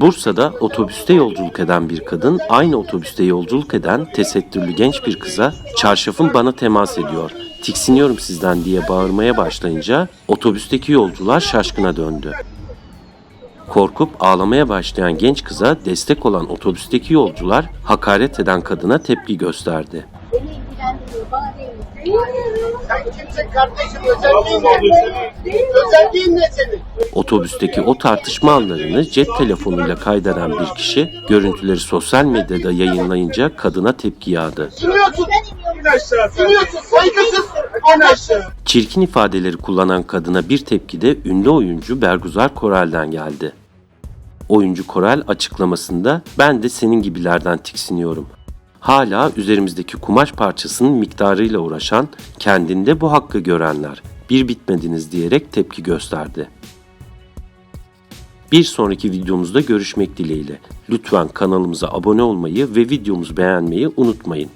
Bursa'da otobüste yolculuk eden bir kadın aynı otobüste yolculuk eden tesettürlü genç bir kıza çarşafın bana temas ediyor. Tiksiniyorum sizden diye bağırmaya başlayınca otobüsteki yolcular şaşkına döndü. Korkup ağlamaya başlayan genç kıza destek olan otobüsteki yolcular hakaret eden kadına tepki gösterdi. Sen kimsin kardeşim? Özelliğin ne? Özelliğin ne senin? Otobüsteki o tartışma anlarını cep telefonuyla kaydeden bir kişi görüntüleri sosyal medyada yayınlayınca kadına tepki yağdı. Sürüyorsun. Sürüyorsun. Saygısız. Çirkin ifadeleri kullanan kadına bir tepki de ünlü oyuncu Bergüzar Korel'den geldi. Oyuncu Korel açıklamasında ben de senin gibilerden tiksiniyorum. Hala üzerimizdeki kumaş parçasının miktarıyla uğraşan, kendinde bu hakkı görenler, bir bitmediniz diyerek tepki gösterdi. Bir sonraki videomuzda görüşmek dileğiyle. Lütfen kanalımıza abone olmayı ve videomuzu beğenmeyi unutmayın.